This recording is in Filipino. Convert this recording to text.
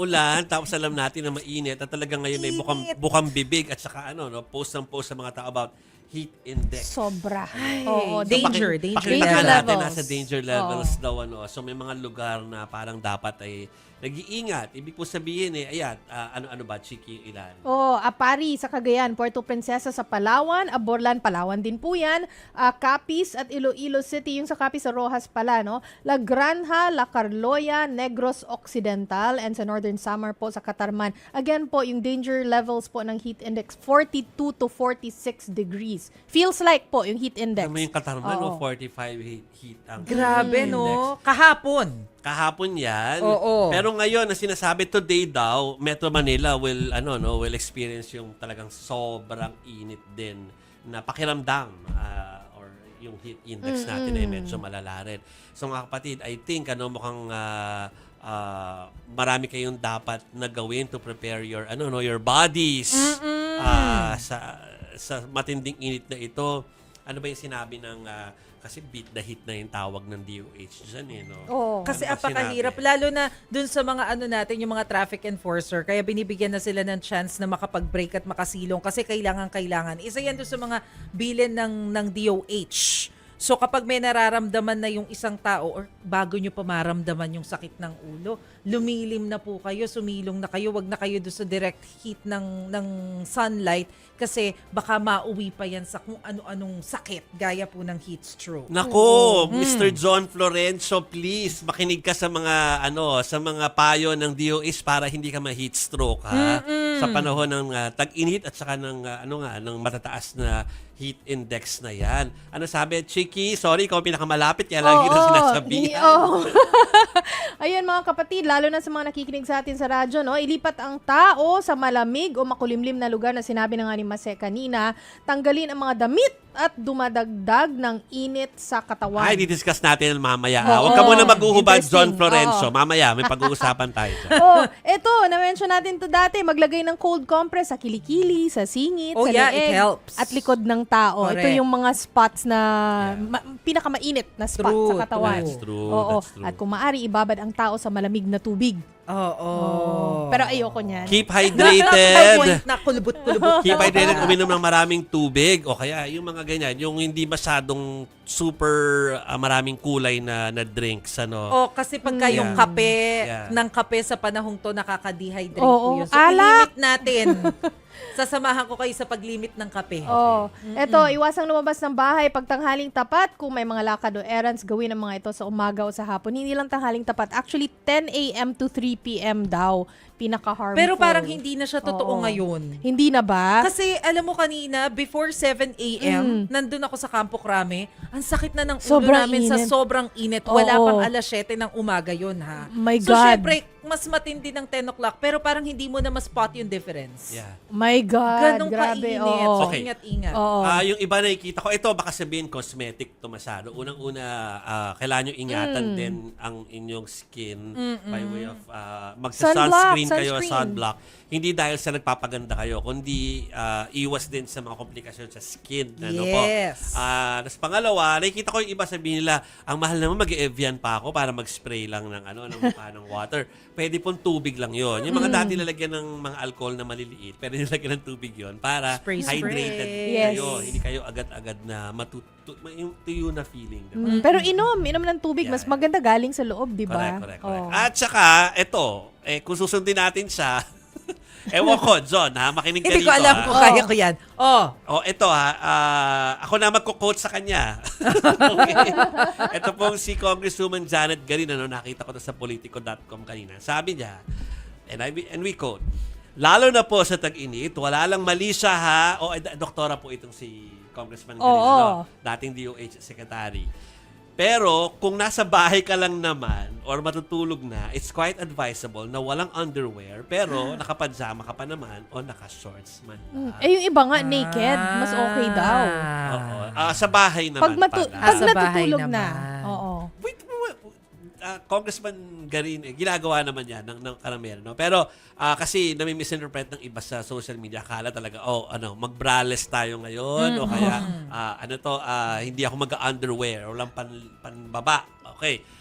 ulan, tapos alam natin na mainit at talagang ngayon ay bukang, bukang bibig at saka ano, no, post ng post sa mga tao about heat index. Sobra. Ay, Oo, danger, Paki- danger. Pakita Danger natin levels. nasa danger levels daw ano. So may mga lugar na parang dapat ay nag-iingat. Ibig po sabihin eh, ayan, ah, ano-ano ba, Chiki, ilan? Oh, Apari sa Cagayan, Puerto Princesa sa Palawan, Aborlan, Palawan din po yan, Ah, Capiz at Iloilo City, yung sa Capiz sa Rojas pala, no? La Granja, La Carloya, Negros Occidental, and sa Northern Samar po sa Katarman. Again po, yung danger levels po ng heat index, 42 to 46 degrees. Feels like po yung heat index. Alam mo yung Katarman, Oo. no, 45 heat, heat ang Grabe, index. no? Kahapon. Kahapon yan. Oo. Pero ngayon, na sinasabi today daw, Metro Manila will ano no, will experience yung talagang sobrang init din na pakiramdam ah, or yung heat index natin ay medyo malala rin. So mga kapatid, I think ano mukhang ah, ah, marami kayong dapat na gawin to prepare your ano no, your bodies ah, sa sa matinding init na ito. Ano ba yung sinabi ng ah, kasi beat the heat na yung tawag ng DOH dyan eh, no? Oo. Kasi Ano ba apakahirap, sinabi? lalo na dun sa mga ano natin, yung mga traffic enforcer, kaya binibigyan na sila ng chance na makapag-break at makasilong kasi kailangan-kailangan. Isa yan dun sa mga bilin ng, ng DOH. So kapag may nararamdaman na yung isang tao or bago nyo pa maramdaman yung sakit ng ulo, lumilim na po kayo, sumilong na kayo, wag na kayo doon sa direct heat ng, ng sunlight kasi baka mauwi pa yan sa kung ano-anong sakit gaya po ng heat stroke. Nako, Mr. John Florencio, please makinig ka sa mga ano, sa mga payo ng DOH para hindi ka ma-heat stroke ha. Sa panahon ng ah, tag-init at saka ng ah, ano nga ng matataas na heat index na 'yan. Ano sabi, Chiki? Sorry, ikaw ang pinakamalapit kaya lagi kita sinasabihan. Oo. Ayun mga kapatid, lalo na sa mga nakikinig sa atin sa radyo, no, ilipat ang tao sa malamig o makulimlim na lugar na sinabi ng ni Mase kanina, tanggalin ang mga damit at dumadagdag ng init sa katawan. Ay, di-discuss natin mamaya. ah. Oo. Huwag ka muna maghuhubad, John. Florencio. Oo. Mamaya, may pag-uusapan tayo dyan. oh, eto, na-mention natin to dati, maglagay ng cold compress sa kilikili, sa singit, Oh, sa yeah, it leeg, helps. at likod ng tao. Ito Correct. yung mga spots na Yeah. ma- pinakamainit na spot True, sa katawan. That's true, Oo. that's true. At kung maaari, ibabad ang tao sa malamig na tubig. Oo. Pero ayoko niyan. Keep hydrated. na kulubot-kulubot. Keep hydrated, uminom ng maraming tubig o kaya yung mga ganyan, yung hindi masyadong super ah, maraming kulay na na drinks ano. O kasi pagka yung Yeah. kape, Yeah. ng kape sa panahong to, nakaka-dehydrate Oo, po yun. So, alak. i-limit natin. Sasamahan ko kayo sa paglimit ng kape. Oh, eto, iwasang lumabas ng bahay pag tanghaling tapat. Kung may mga lakad o errands, gawin ang mga ito sa umaga o sa hapon. Hindi lang tanghaling tapat. Actually, 10 a.m. to 3 p.m. daw. Pinaka-harmful. Pero parang hindi na siya totoo Oo. ngayon. Hindi na ba? Kasi alam mo kanina, before 7 a.m., Mm. nandun ako sa Campo Crame, ang sakit na ng ulo Sobrang namin sa init. sobrang init. Wala Oo. pang alas 7 ng umaga yun ha. My so God. syempre, mas matindi ng 10 o'clock, pero parang hindi mo na ma-spot yung difference. Yeah. My God, Ganong grabe. kainit. oo. So, Okay. ingat-ingat. Oo. Ah, yung iba nakikita ko, ito baka sabihin cosmetic to masyado. Unang-una, ah, kailangan nyo ingatan Mm. din ang inyong skin by way of uh, Sunblock, magsa-sunscreen kayo, sunblock. Hindi dahil sa nagpapaganda kayo, kundi ah, iwas din sa mga komplikasyon sa skin. Ano po? Yes. Ah, tapos pangalawa, nakikita ko yung iba sabihin nila, ang mahal naman mag-Evian pa ako para mag-spray lang ng ano ng mukha ng water. Pwede pong tubig lang yon. Yung mga dati lalagyan ng mga alcohol na maliliit, pwede nilagyan ng tubig yon para Spray, spray. hydrated Yes. kayo. Hindi kayo agad-agad na matutu yung tuyo na feeling. Diba? Mm, Pero inom, inom ng tubig. Yeah, Mas maganda galing sa loob, di ba? Correct, correct, correct. Oo. At saka, ito, eh, kung susundin natin siya, ewan ko, John, ha, makinig ka Hindi dito. ko alam ha? kung kaya ko yan. Oh, Oh, ito ha. ah, ako na magko-quote sa kanya. okay. Ito pong si Congresswoman Janet Garin, ano, nakita ko to sa politico.com kanina. Sabi niya, and, I, and we quote, Lalo na po sa tag-init, wala lang mali siya ha. O, eh, doktora po itong si Congressman Garin, Oo. ano, dating DOH Secretary. Pero kung nasa bahay ka lang naman or matutulog na, it's quite advisable na walang underwear pero nakapajama ka pa naman o naka-shorts man. Mm, lang. Eh, yung iba nga, naked. Mas okay daw. Oo. Ah, sa bahay naman Pag, matu- pala. Ah, pag sa bahay natutulog na. naman. Ah, Congressman Garin, eh, ginagawa naman yan ng, ng karamihan. No? Pero ah, kasi nami-misinterpret ng iba sa social media, akala talaga, oh, ano, mag-braless tayo ngayon o kaya, ah, ano to, ah, hindi ako mag-underwear o lang pan, panbaba. Okay.